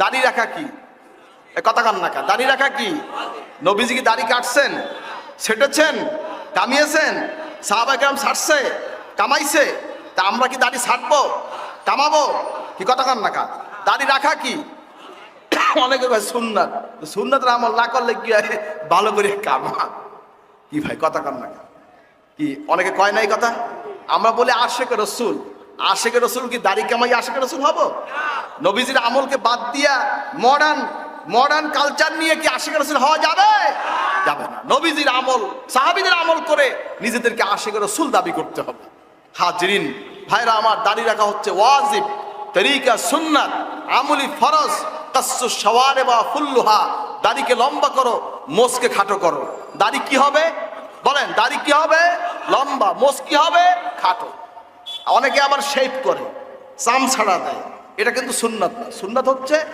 দাড়ি রাখা কি? কথা কান নাকা দাড়ি রাখা কি? নবীজি কি দাড়ি কাটছেন? সেটেছেন কামিয়েছেন? সাহাবাহাম ছাড়ছে কামাইছে? তা আমরা কি দাড়ি ছাড়বো কামাবো? কি কথা কান নাকা দাড়ি রাখা কি? অনেকে ভাই সুন্নাত। সুন্নাত আমল না করলে কি? ভালো করে কামা। কি ভাই, কথা কান নাকা কি অনেকে কয় না এই কথা? আমরা বলি আশেক রসুল। আশেক রসুল কি দাড়ি কামাই আশেক রসুল হব? নবীজির আমলকে বাদ দিয়া মডার্ন মডার্ন কালচার নিয়ে কি আশেক রসুল হওয়া যাবে? যাবে না। নবীজির আমল, সাহাবিদের আমল করে নিজেদেরকে আশেক রসুল দাবি করতে হবে। হাজরিন, ভাইরা আমার, দাড়ি রাখা হচ্ছে ওয়াজিব, তরিকা সুন্নাত, আমলি ফরজ কাসু সওয়ারে বা ফুল্লুহা। দাড়িকে লম্বা করো মোসকে খাটো করো। দাড়ি কি হবে? বলেন, দাড়ি কি হবে? লম্বা মোস কি হবে? খাটো। অনেকে আবার শেপ করে চাম ছাড়া দেয়। এটা কিন্তু সুন্নাত না। সুন্নাত হচ্ছে